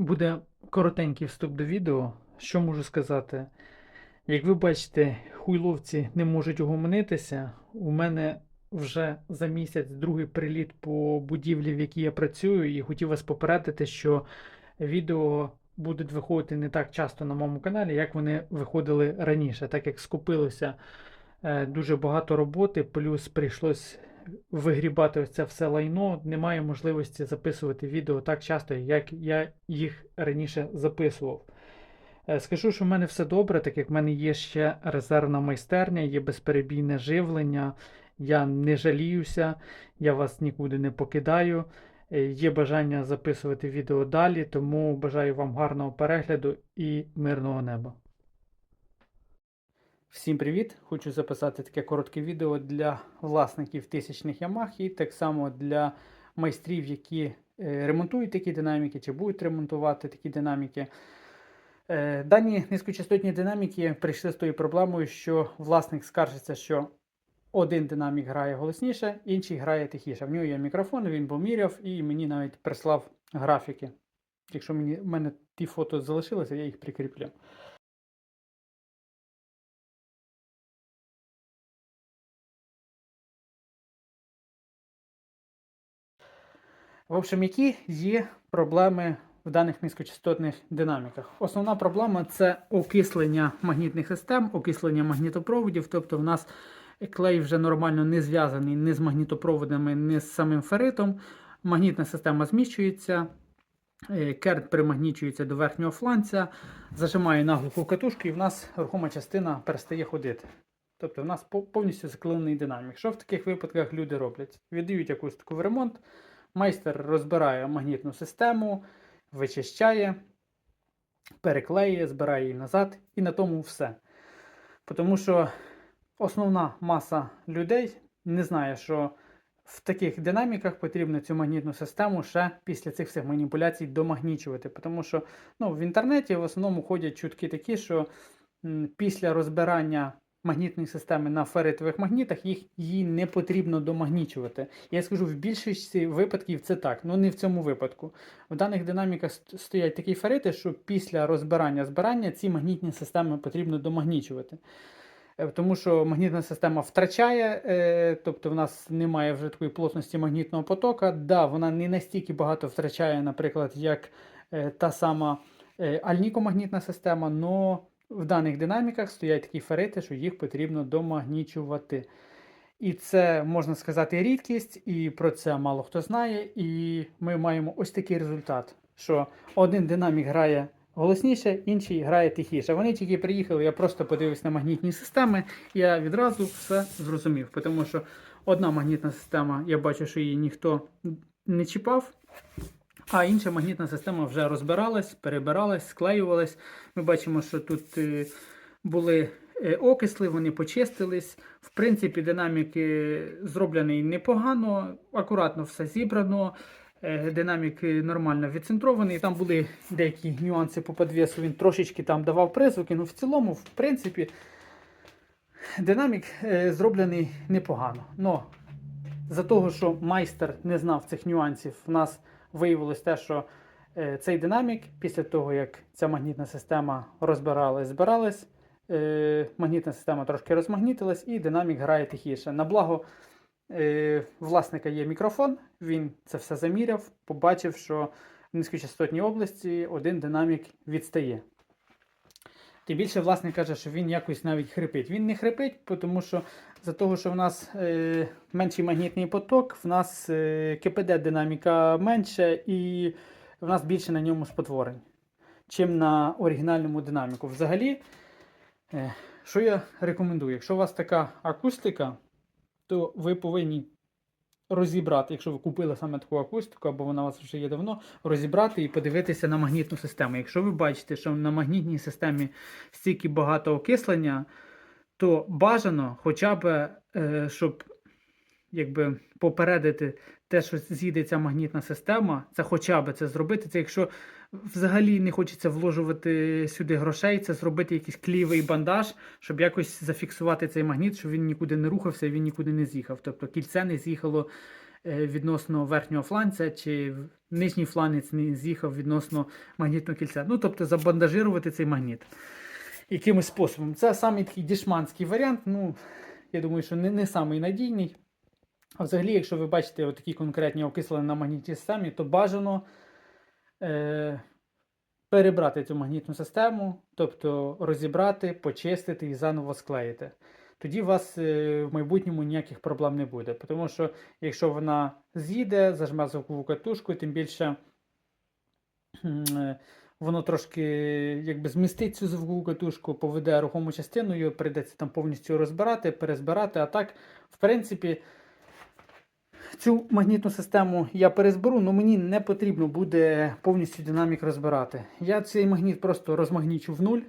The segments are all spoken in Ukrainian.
Буде коротенький вступ до відео. Що можу сказати? Як ви бачите, хуйловці не можуть угомонитися. У мене вже за місяць другий приліт по будівлі, в якій я працюю, і хотів вас попередити, що відео будуть виходити не так часто на моєму каналі, як вони виходили раніше, так як скупилося е, дуже багато роботи, плюс прийшлось вигрібати ось це все лайно, немає можливості записувати відео так часто, як я їх раніше записував. Е, Скажу, що в мене все добре, так як в мене є ще резервна майстерня, є безперебійне живлення, я не жаліюся, я вас нікуди не покидаю. Е, Є бажання записувати відео далі, тому бажаю вам гарного перегляду і мирного неба. Всім привіт! Хочу записати таке коротке відео для власників тисячних Ямах і так само для майстрів, які е, ремонтують такі динаміки чи будуть ремонтувати такі динаміки. Е, Дані низькочастотні динаміки прийшли з тою проблемою, що власник скаржиться, що один динамік грає голосніше, інший грає тихіше. В нього є мікрофон, він поміряв і мені навіть прислав графіки. Якщо мені, в мене ті фото залишилися, я їх прикріплю. В общем, які є проблеми в даних низькочастотних динаміках? Основна проблема це окислення магнітних систем, окислення магнітопроводів. Тобто, в нас клей вже нормально не зв'язаний ні з магнітопроводами, ні з самим феритом. Магнітна система зміщується, е, керт примагнічується до верхнього фланця, зажимає наглуху катушку, і в нас рухома частина перестає ходити. Тобто в нас повністю заклинений динамік. Що в таких випадках люди роблять? Віддають акустику в ремонт, майстер розбирає магнітну систему, вичищає, переклеює, збирає її назад, і на тому все. Тому що основна маса людей не знає, що в таких динаміках потрібно цю магнітну систему ще після цих всіх маніпуляцій домагнічувати. Тому що ну, в інтернеті в основному ходять чутки такі, що після розбирання магнітної системи на ферритових магнітах їх її не потрібно домагнічувати. Я скажу, в більшості випадків це так, ну не в цьому випадку. В даних динаміках стоять такі феррити, що після розбирання збирання ці магнітні системи потрібно домагнічувати. Е, Тому що магнітна система втрачає, е, тобто в нас немає вже такої плотності магнітного потока. Да, вона не настільки багато втрачає, наприклад, як е, та сама альнікомагнітна система, але в даних динаміках стоять такі ферити, що їх потрібно домагнічувати. І це, можна сказати, рідкість, і про це мало хто знає. І ми маємо ось такий результат, що один динамік грає голосніше, інший грає тихіше. Вони тільки приїхали, я просто подивився на магнітні системи, я відразу все зрозумів. Тому що одна магнітна система, я бачу, що її ніхто не чіпав. А інша магнітна система вже розбиралась, перебиралась, склеювалась. Ми бачимо, що тут е, були е, окисли, вони почистились. В принципі, динамік е, зроблений непогано, акуратно все зібрано. Е, Динамік нормально відцентрований. Там були деякі нюанси по підвісу, він трошечки там давав призвуки. Ну, в цілому, в принципі, динамік зроблений непогано. Но за того, що майстер не знав цих нюансів, в нас виявилось те, що е, цей динамік, після того, як ця магнітна система розбиралась, збиралась, е, магнітна система трошки розмагнітилась, і динамік грає тихіше. На благо е, власника є мікрофон, він це все заміряв, побачив, що в низькочастотній області один динамік відстає. Тим більше власник каже, що він якось навіть хрипить. Він не хрипить, тому що за того, що в нас е, менший магнітний поток, в нас е, КПД динаміка менше і в нас більше на ньому спотворень, чим на оригінальному динаміку. Взагалі, е, що я рекомендую? Якщо у вас така акустика, то ви повинні розібрати, якщо ви купили саме таку акустику, або вона у вас вже є давно, розібрати і подивитися на магнітну систему. Якщо ви бачите, що на магнітній системі стільки багато окислення, то бажано хоча б, е, щоб якби, попередити те, що з'їде ця магнітна система, це хоча б це зробити. Це якщо взагалі не хочеться вложувати сюди грошей, це зробити якийсь клівий бандаж, щоб якось зафіксувати цей магніт, щоб він нікуди не рухався, і він нікуди не з'їхав. Тобто кільце не з'їхало е, відносно верхнього фланця, чи нижній фланець не з'їхав відносно магнітного кільця. Ну, тобто забандажирувати цей магніт якимось способом. Це самий такий дішманський варіант. Ну, я думаю, що не, не самий надійний. Взагалі, якщо ви бачите такі конкретні окислення на магнітній системі, то бажано е, перебрати цю магнітну систему, тобто розібрати, почистити і заново склеїти. Тоді у вас е, в майбутньому ніяких проблем не буде. Тому що якщо вона з'їде, зажме звукову катушку, тим більше е, воно трошки якби змістить цю звукову катушку, поведе рухому частиною, прийдеться там повністю розбирати, перезбирати. А так, в принципі, цю магнітну систему я перезберу, але мені не потрібно буде повністю динамік розбирати. Я цей магніт просто розмагнічу в нуль,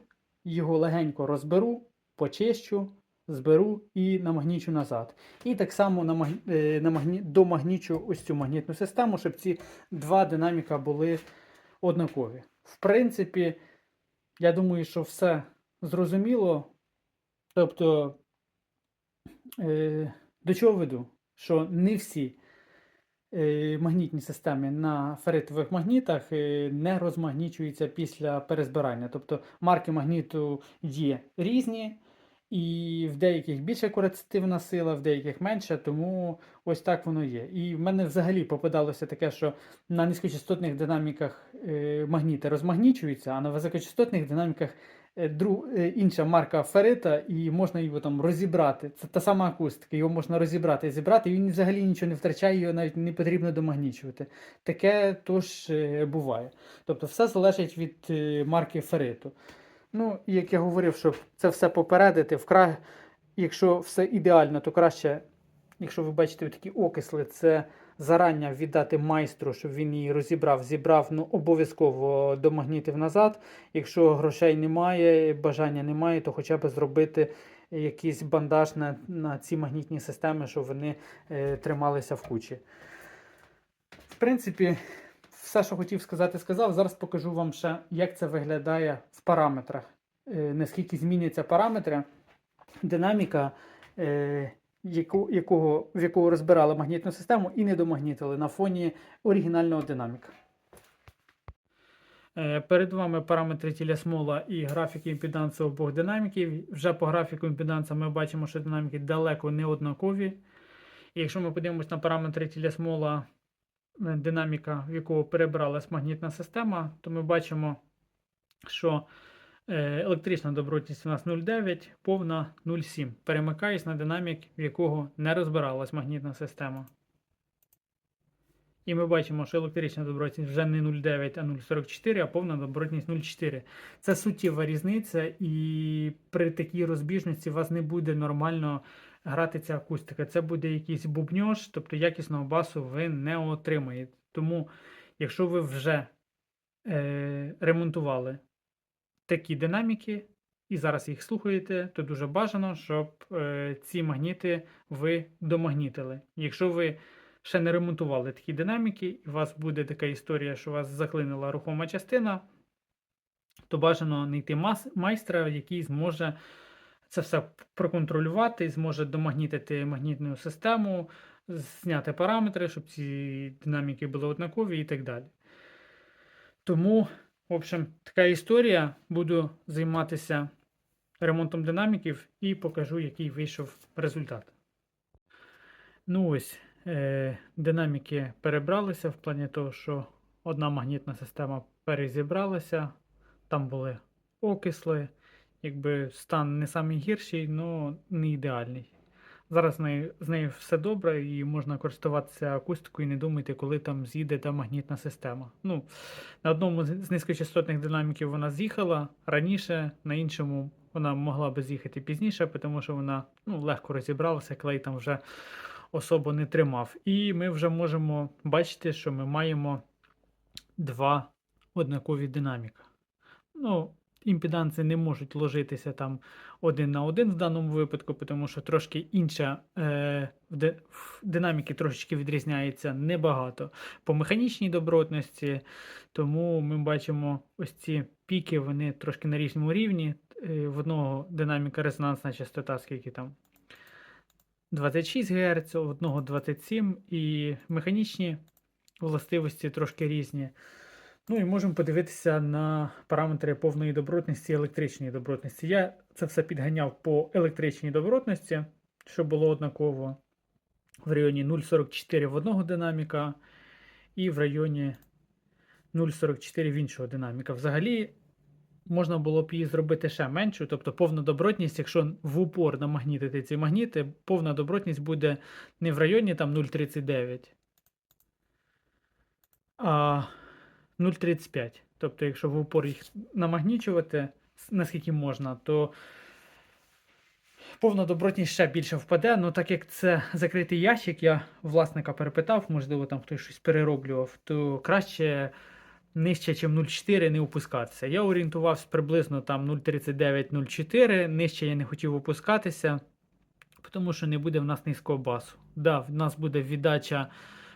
його легенько розберу, почищу, зберу і намагнічу назад. І так само намаг... е, намагні... домагнічу ось цю магнітну систему, щоб ці два динаміка були однакові. В принципі, я думаю, що все зрозуміло. Тобто, е, до чого веду? Що не всі е, магнітні системи на ферритових магнітах е, не розмагнічуються після перезбирання. Тобто марки магніту є різні, і в деяких більша курацитивна сила, в деяких менша, тому ось так воно є. І в мене взагалі попадалося таке, що на низькочастотних динаміках е, магніти розмагнічуються, а на високочастотних динаміках інша марка феррита, і можна його там розібрати. Це та сама акустика, його можна розібрати і зібрати, і він взагалі нічого не втрачає, його навіть не потрібно домагнічувати. Таке тож е, буває. Тобто все залежить від е, марки ферриту. Ну, і як я говорив, щоб це все попередити, вкра... якщо все ідеально, то краще, якщо ви бачите такі окисли, це зарання віддати майстру, щоб він її розібрав, зібрав, ну обов'язково домагнітив назад. Якщо грошей немає, бажання немає, то хоча б зробити якийсь бандаж на, на ці магнітні системи, щоб вони е, трималися в кучі. В принципі, все, що хотів сказати, сказав. Зараз покажу вам ще, як це виглядає в параметрах. Е, наскільки зміняться параметри, динаміка, е, яку, якого, в якого розбирали магнітну систему і не домагнітили на фоні оригінального динаміка. Е, Перед вами параметри тіля смола і графіки імпедансу обох динаміків. Вже по графіку імпеданса ми бачимо, що динаміки далеко не однакові. І якщо ми подивимося на параметри тіля смола е, динаміка, в якого перебралась магнітна система, то ми бачимо, що електрична добротність у нас 0,9, повна 0,7. Перемикаюсь на динамік, в якого не розбиралась магнітна система. І ми бачимо, що електрична добротність вже не 0,9, а 0,44, а повна добротність 0,4. Це суттєва різниця, і при такій розбіжності у вас не буде нормально грати ця акустика. Це буде якийсь бубньош, тобто якісного басу ви не отримаєте. Тому, якщо ви вже е, ремонтували такі динаміки і зараз їх слухаєте, то дуже бажано, щоб е, ці магніти ви домагнітили. Якщо ви ще не ремонтували такі динаміки, і у вас буде така історія, що вас заклинила рухома частина, то бажано знайти майстра, який зможе це все проконтролювати, зможе домагнітити магнітну систему, зняти параметри, щоб ці динаміки були однакові і так далі. Тому, в общем, така історія. Буду займатися ремонтом динаміків і покажу, який вийшов результат. Ну ось, е, динаміки перебралися в плані того, що одна магнітна система перезібралася, там були окисли, якби стан не самий гірший, але не ідеальний. Зараз з нею, все добре і можна користуватися акустикою і не думайте, коли там з'їде та магнітна система. Ну, на одному з низькочастотних динаміків вона з'їхала раніше, на іншому вона могла би з'їхати пізніше, тому що вона ну, легко розібралася, клей там вже особо не тримав. І ми вже можемо бачити, що ми маємо два однакові динаміка. Ну, імпеданси не можуть ложитися там один на один в даному випадку, тому що трошки інша е, динаміки трошечки відрізняється небагато по механічній добротності, тому ми бачимо ось ці піки, вони трошки на різному рівні. Е, в одного динаміка резонансна частота, скільки там 26 Гц, у одного 27 і механічні властивості трошки різні. Ну і можемо подивитися на параметри повної добротності і електричної добротності. Я це все підганяв по електричній добротності, щоб було однаково в районі 0,44 в одного динаміка і в районі 0,44 в іншого динаміка. Взагалі можна було б її зробити ще меншу, тобто повна добротність, якщо в упор намагнітити ці магніти, повна добротність буде не в районі там 0,39, а 0,35. Тобто, якщо в упор їх намагнічувати, наскільки можна, то повна добротність ще більше впаде. Ну так як це закритий ящик, я власника перепитав, можливо, там хтось щось перероблював, то краще нижче, ніж 0,4 не опускатися. Я орієнтувався приблизно там 0,39-0,4, нижче я не хотів опускатися, тому що не буде в нас низького басу. Да, в нас буде віддача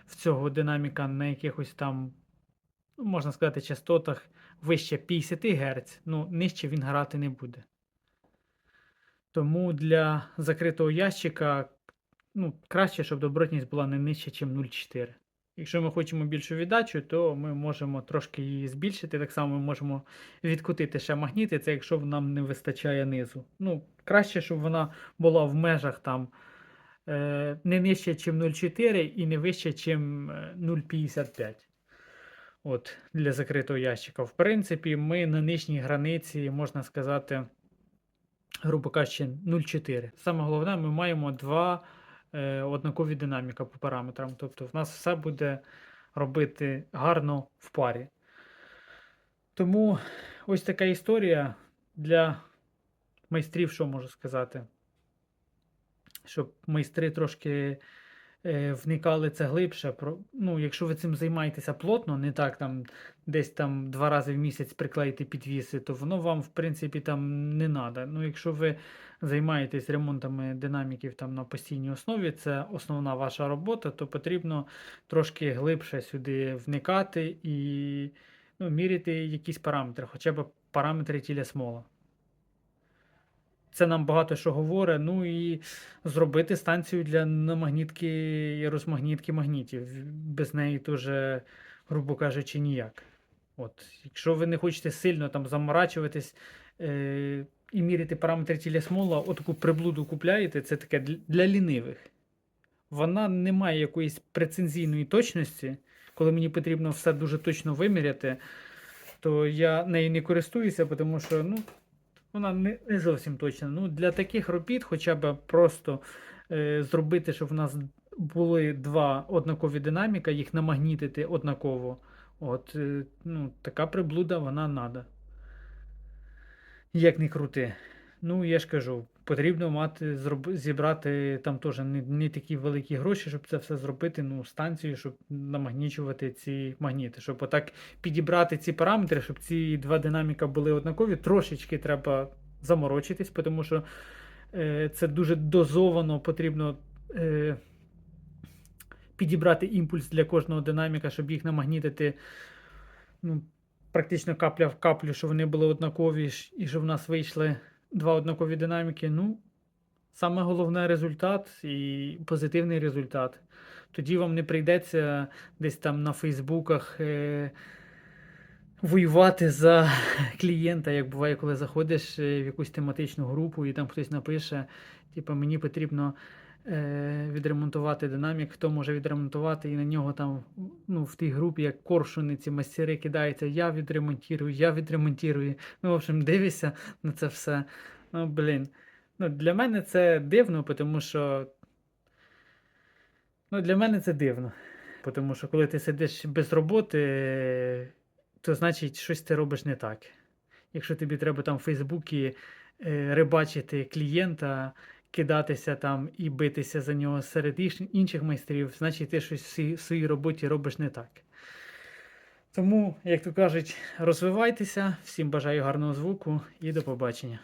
в цього динаміка на якихось там, можна сказати, частотах вище 50 Гц, ну нижче він грати не буде. Тому для закритого ящика ну, краще, щоб добротність була не нижче, ніж 0,4. Якщо ми хочемо більшу віддачу, то ми можемо трошки її збільшити. Так само ми можемо відкотити ще магніти, це якщо нам не вистачає низу. Ну, краще, щоб вона була в межах там е, не нижче, ніж 0,4 і не вище, ніж 0,55. От, для закритого ящика. В принципі, ми на нижній границі, можна сказати, грубо кажучи, 0,4. Саме головне, ми маємо два е, однакові динаміка по параметрам. Тобто в нас все буде робити гарно в парі. Тому ось така історія для майстрів, що можу сказати. Щоб майстри трошки вникали це глибше. Про, ну, якщо ви цим займаєтеся плотно, не так там десь там два рази в місяць приклеїти підвіси, то воно вам, в принципі, там не треба. Ну, якщо ви займаєтесь ремонтами динаміків там на постійній основі, це основна ваша робота, то потрібно трошки глибше сюди вникати і ну, міряти якісь параметри, хоча б параметри тіля смола. Це нам багато що говорить. Ну і зробити станцію для намагнітки і розмагнітки магнітів. Без неї теж, грубо кажучи, ніяк. От, Якщо ви не хочете сильно там заморачуватись е, і міряти параметри тіля смола, отаку приблуду купляєте, це таке для, лінивих. Вона не має якоїсь прецензійної точності. Коли мені потрібно все дуже точно виміряти, то я нею не користуюся, тому що ну, вона не, не зовсім точна. Ну, Для таких робіт, хоча б просто е, зробити, щоб в нас були два однакові динаміка, їх намагнітити однаково. От, е, ну, Така приблуда вона надо. Як не крути. Ну, я ж кажу, потрібно мати, зроб... зібрати там теж не, не такі великі гроші, щоб це все зробити, ну, станцію, щоб намагнічувати ці магніти. Щоб отак підібрати ці параметри, щоб ці два динаміка були однакові, трошечки треба заморочитись, тому що е, це дуже дозовано потрібно. Е, Підібрати імпульс для кожного динаміка, щоб їх намагнітити ну, практично капля в каплю, щоб вони були однакові, і щоб в нас вийшли два однакові динаміки. Ну, саме головне результат і позитивний результат. Тоді вам не прийдеться десь там на Фейсбуках е- воювати за клієнта, як буває, коли заходиш е, в якусь тематичну групу і там хтось напише, типу, мені потрібно. Е, відремонтувати динамік, хто може відремонтувати, і на нього там ну, в тій групі, як коршуни, ці мастери кидаються, я відремонтую, я відремонтую. Ну, в общем, дивишся на це все. Ну, блін. Ну, Для мене це дивно, тому що. Ну, Для мене це дивно. Тому що коли ти сидиш без роботи, то значить щось ти робиш не так. Якщо тобі треба там в Фейсбуці е, рибачити клієнта кидатися там і битися за нього серед інших майстрів, значить ти щось в своїй роботі робиш не так. Тому, як то кажуть, розвивайтеся, всім бажаю гарного звуку і до побачення.